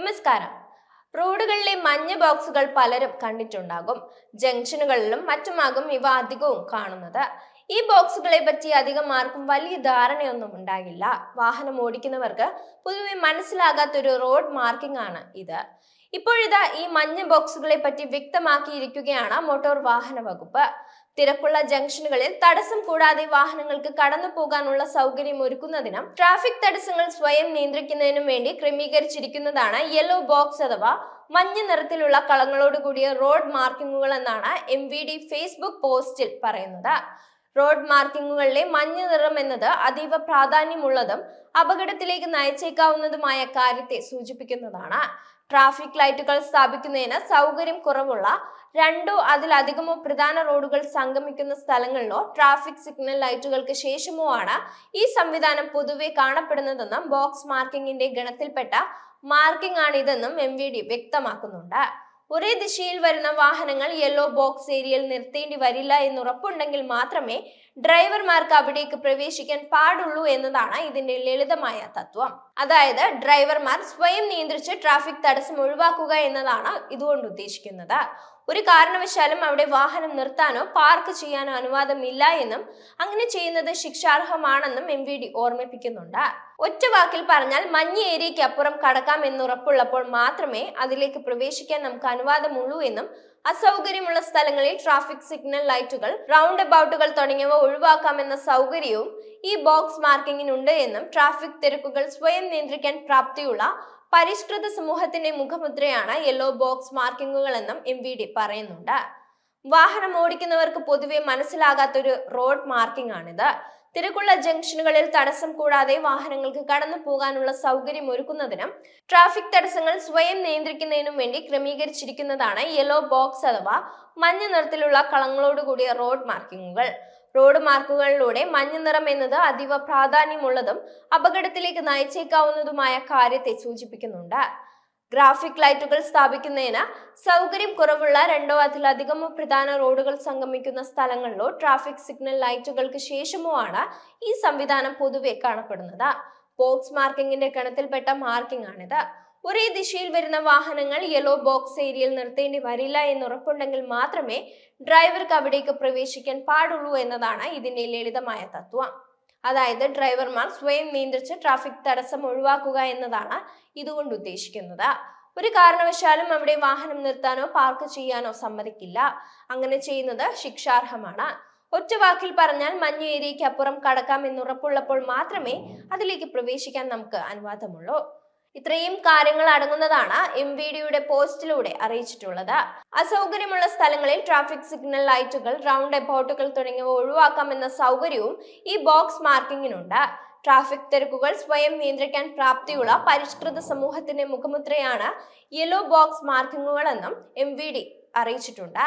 നമസ്കാരം. റോഡുകളിലെ മഞ്ഞ ബോക്സുകൾ പലരും കണ്ടിട്ടുണ്ടാകും. ജംഗ്ഷനുകളിലും മറ്റുമാകും ഇവ അധികവും കാണുന്നത്. ഈ ബോക്സുകളെ പറ്റി അധികം ആർക്കും വലിയ ധാരണയൊന്നും ഉണ്ടാകില്ല. വാഹനം ഓടിക്കുന്നവർക്ക് പൊതുവെ മനസ്സിലാകാത്തൊരു റോഡ് മാർക്കിംഗ് ആണ് ഇത്. ഇപ്പോഴിതാ ഈ മഞ്ഞ ബോക്സുകളെ പറ്റി വ്യക്തമാക്കിയിരിക്കുകയാണ് മോട്ടോർ വാഹന വകുപ്പ്. തിരക്കുള്ള ജംഗ്ഷനുകളിൽ തടസ്സം കൂടാതെ വാഹനങ്ങൾക്ക് കടന്നു പോകാനുള്ള സൗകര്യം ഒരുക്കുന്നതിനും ട്രാഫിക് തടസ്സങ്ങൾ സ്വയം നിയന്ത്രിക്കുന്നതിനും വേണ്ടി ക്രമീകരിച്ചിരിക്കുന്നതാണ് യെല്ലോ ബോക്സ് അഥവാ മഞ്ഞ നിറത്തിലുള്ള കളങ്ങളോടുകൂടിയ റോഡ് മാർക്കിങ്ങുകൾ എന്നാണ് എം ഫേസ്ബുക്ക് പോസ്റ്റിൽ പറയുന്നത്. റോഡ് മാർക്കിങ്ങുകളിലെ മഞ്ഞ നിറം എന്നത് അതീവ പ്രാധാന്യമുള്ളതും അപകടത്തിലേക്ക് നയിച്ചേക്കാവുന്നതുമായ കാര്യത്തെ സൂചിപ്പിക്കുന്നതാണ്. ട്രാഫിക് ലൈറ്റുകൾ സ്ഥാപിക്കുന്നതിന് സൗകര്യം കുറവുള്ള രണ്ടോ അതിലധികമോ പ്രധാന റോഡുകൾ സംഗമിക്കുന്ന സ്ഥലങ്ങളിലോ ട്രാഫിക് സിഗ്നൽ ലൈറ്റുകൾക്ക് ശേഷമോ ആണ് ഈ സംവിധാനം പൊതുവെ കാണപ്പെടുന്നതെന്നും ബോക്സ് മാർക്കിങ്ങിന്റെ ഗണത്തിൽപ്പെട്ട മാർക്കിംഗ് ആണ് ഇതെന്നും എം വ്യക്തമാക്കുന്നുണ്ട്. ഒരേ ദിശയിൽ വരുന്ന വാഹനങ്ങൾ യെല്ലോ ബോക്സ് ഏരിയയിൽ നിർത്തേണ്ടി വരില്ല എന്ന് ഉറപ്പുണ്ടെങ്കിൽ മാത്രമേ ഡ്രൈവർമാർക്ക് അവിടേക്ക് പ്രവേശിക്കാൻ പാടുള്ളൂ എന്നതാണ് ഇതിന്റെ ലളിതമായ തത്വം. അതായത് ഡ്രൈവർമാർ സ്വയം നിയന്ത്രിച്ച് ട്രാഫിക് തടസ്സം ഒഴിവാക്കുക എന്നതാണ് ഇതുകൊണ്ട് ഉദ്ദേശിക്കുന്നത്. ഒരു കാരണവശാലും അവിടെ വാഹനം നിർത്താനോ പാർക്ക് ചെയ്യാനോ അനുവാദമില്ല എന്നും അങ്ങനെ ചെയ്യുന്നത് ശിക്ഷാർഹമാണെന്നും എം വി ഡി ഓർമ്മിപ്പിക്കുന്നുണ്ട്. ഒറ്റ വാക്കിൽ പറഞ്ഞാൽ മഞ്ഞ ഏരിയയ്ക്ക് അപ്പുറം കടക്കാം എന്നുറപ്പുള്ളപ്പോൾ മാത്രമേ അതിലേക്ക് പ്രവേശിക്കാൻ നമുക്ക് അനുവാദമുള്ളൂ എന്നും അസൗകര്യമുള്ള സ്ഥലങ്ങളിൽ ട്രാഫിക് സിഗ്നൽ ലൈറ്റുകൾ റൗണ്ട് അബൌട്ടുകൾ തുടങ്ങിയവ ഒഴിവാക്കാമെന്ന സൗകര്യവും ഈ ബോക്സ് മാർക്കിങ്ങിനുണ്ട് എന്നും ട്രാഫിക് തിരക്കുകൾ സ്വയം നിയന്ത്രിക്കാൻ പ്രാപ്തിയുള്ള പരിഷ്കൃത സമൂഹത്തിന്റെ മുഖമുദ്രയാണ് യെല്ലോ ബോക്സ് മാർക്കിങ്ങുകൾ എന്നും എം വി ഡി പറയുന്നുണ്ട്. വാഹനം ഓടിക്കുന്നവർക്ക് പൊതുവെ മനസ്സിലാകാത്തൊരു റോഡ് മാർക്കിംഗ് ആണിത് തിരക്കുള്ള ജംഗ്ഷനുകളിൽ തടസ്സം കൂടാതെ വാഹനങ്ങൾക്ക് കടന്നു പോകാനുള്ള സൗകര്യം ഒരുക്കുന്നതിനും ട്രാഫിക് തടസ്സങ്ങൾ സ്വയം നിയന്ത്രിക്കുന്നതിനും വേണ്ടി ക്രമീകരിച്ചിരിക്കുന്നതാണ് യെല്ലോ ബോക്സ് അഥവാ മഞ്ഞ നിറത്തിലുള്ള കളങ്ങളോട് കൂടിയ റോഡ് മാർക്കിങ്ങുകൾ. റോഡ് മാർക്കുകളിലൂടെ മഞ്ഞ നിറം എന്നത് അതീവ പ്രാധാന്യമുള്ളതും അപകടത്തിലേക്ക് നയിച്ചേക്കാവുന്നതുമായ കാര്യത്തെ സൂചിപ്പിക്കുന്നുണ്ട്. ഗ്രാഫിക് ലൈറ്റുകൾ സ്ഥാപിക്കുന്നതിന് സൗകര്യം കുറവുള്ള രണ്ടോ അതിലധികമോ പ്രധാന റോഡുകൾ സംഗമിക്കുന്ന സ്ഥലങ്ങളിലോ ട്രാഫിക് സിഗ്നൽ ലൈറ്റുകൾക്ക് ശേഷമോ ആണ് ഈ സംവിധാനം പൊതുവെ കാണപ്പെടുന്നത്. ബോക്സ് മാർക്കിങ്ങിന്റെ ഗണത്തിൽപ്പെട്ട മാർക്കിംഗ് ആണിത്. ഒരേ ദിശയിൽ വരുന്ന വാഹനങ്ങൾ യെല്ലോ ബോക്സ് ഏരിയയിൽ നിർത്തേണ്ടി വരില്ല എന്ന് ഉറപ്പുണ്ടെങ്കിൽ മാത്രമേ ഡ്രൈവർക്ക് അവിടേക്ക് പ്രവേശിക്കാൻ പാടുള്ളൂ എന്നതാണ് ഇതിന്റെ ലളിതമായ തത്വം. അതായത് ഡ്രൈവർമാർ സ്വയം നിയന്ത്രിച്ച് ട്രാഫിക് തടസ്സം ഒഴിവാക്കുക എന്നതാണ് ഇതുകൊണ്ട് ഉദ്ദേശിക്കുന്നത്. ഒരു കാരണവശാലും അവിടെ വാഹനം നിർത്താനോ പാർക്ക് ചെയ്യാനോ സമ്മതിക്കില്ല. അങ്ങനെ ചെയ്യുന്നത് ശിക്ഷാർഹമാണ്. ഒറ്റ വാക്കിൽ പറഞ്ഞാൽ മഞ്ഞ ഏരിയയ്ക്ക് അപ്പുറം കടക്കാം എന്നുറപ്പുള്ളപ്പോൾ മാത്രമേ അതിലേക്ക് പ്രവേശിക്കാൻ നമുക്ക് അനുവാദമുള്ളൂ. ഇത്രയും കാര്യങ്ങൾ അടങ്ങുന്നതാണ് എം വി ഡിയുടെ പോസ്റ്റിലൂടെ അറിയിച്ചിട്ടുള്ളത്. അസൗകര്യമുള്ള സ്ഥലങ്ങളിൽ ട്രാഫിക് സിഗ്നൽ ലൈറ്റുകൾ റൗണ്ട് എബൌട്ടുകൾ തുടങ്ങിയവ ഒഴിവാക്കാമെന്ന സൗകര്യവും ഈ ബോക്സ് മാർക്കിങ്ങിനുണ്ട് ട്രാഫിക് തിരക്കുകൾ സ്വയം നിയന്ത്രിക്കാൻ പ്രാപ്തിയുള്ള പരിഷ്കൃത സമൂഹത്തിന്റെ മുഖമുദ്രയാണ് യെല്ലോ ബോക്സ് മാർക്കിങ്ങുകളെന്നും എം വി ഡി അറിയിച്ചിട്ടുണ്ട്.